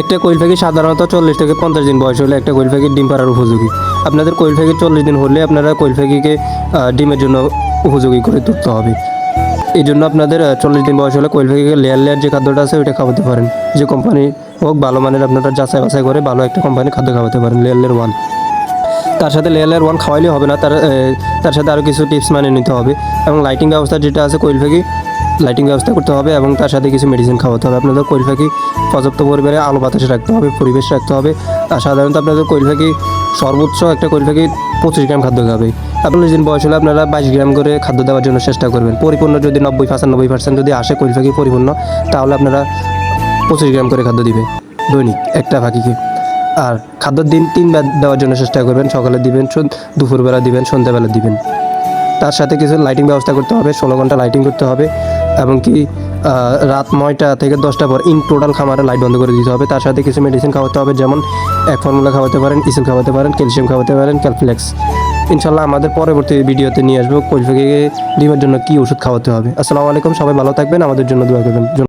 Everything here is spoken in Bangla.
একটা কোয়েল পাখি সাধারণত চল্লিশ থেকে পঞ্চাশ দিন বয়স হলে একটা কোয়েল পাখির ডিম পাড়ার উপযোগী। আপনাদের কোয়েল পাখি চল্লিশ দিন হলে আপনারা কোয়েল পাখিকে ডিমের জন্য উপযোগী করে তুলতে হবে। এই জন্য আপনাদের চল্লিশ দিন বয়স হলে কোয়েল পাখিকে লেয়ার লেয়ার যে খাদ্যটা আছে ওইটা খাওয়াতে পারেন। যে কোম্পানি হোক, ভালো মানের আপনারা যাচাই বাছাই করে ভালো একটা কোম্পানি খাদ্য খাওয়াতে পারেন লেয়ার লেয়ার ওয়ান তার সাথে লেয়ার লেয়ার ওয়ান খাওয়াইলে হবে না, তার তার সাথে আরও কিছু টিপস মানে নিতে হবে। এবং লাইটিং ব্যবস্থা যেটা আছে কোয়েল পাখি লাইটিং ব্যবস্থা করতে হবে এবং তার সাথে কিছু মেডিসিন খাওয়াতে হবে। আপনাদের কোয়েল পাখি পর্যাপ্ত পরিমাণে আলো বাতাসে রাখতে হবে, পরিবেশ রাখতে হবে। আর সাধারণত আপনাদের কোয়েল পাখি সর্বোচ্চ একটা কোয়েল পাখি পঁচিশ গ্রাম খাদ্য খাবে। আপনার দিন বয়স হলে আপনারা বাইশ গ্রাম করে খাদ্য দেওয়ার জন্য চেষ্টা করবেন। পরিপূর্ণ যদি নব্বই পঁচানব্বই পার্সেন্ট যদি আসে কোয়েল পাখি পরিপূর্ণ, তাহলে আপনারা পঁচিশ গ্রাম করে খাদ্য দিবে। দৈনিক একটা পাখিকে আর খাদ্যর দিন তিনবার দেওয়ার জন্য চেষ্টা করবেন। সকালে দিবেন দুপুরবেলা দিবেন, সন্ধ্যাবেলা দিবেন। তার সাথে কিছু লাইটিং ব্যবস্থা করতে হবে। ষোলো ঘণ্টা লাইটিং করতে হবে। এবং কি রাত নয়টা থেকে দশটা পর ইন টোটাল খামারে লাইট বন্ধ করে দিতে হবে। তার সাথে কিছু মেডিসিন খাওয়াতে হবে, যেমন এক ফর্মুলা খাওয়াতে পারেন ইসিল খাওয়াতে পারেন, ক্যালসিয়াম খাওয়াতে পারেন, ক্যালফ্লেক্স। ইনশাল্লাহ আমাদের পরবর্তী ভিডিওতে নিয়ে আসব। কোলফেকে ডিমের জন্য কী ওষুধ খাওয়াতে হবে। আসসালামু আলাইকুম, সবাই ভালো থাকবেন। আমাদের জন্য দোয়া করবেন।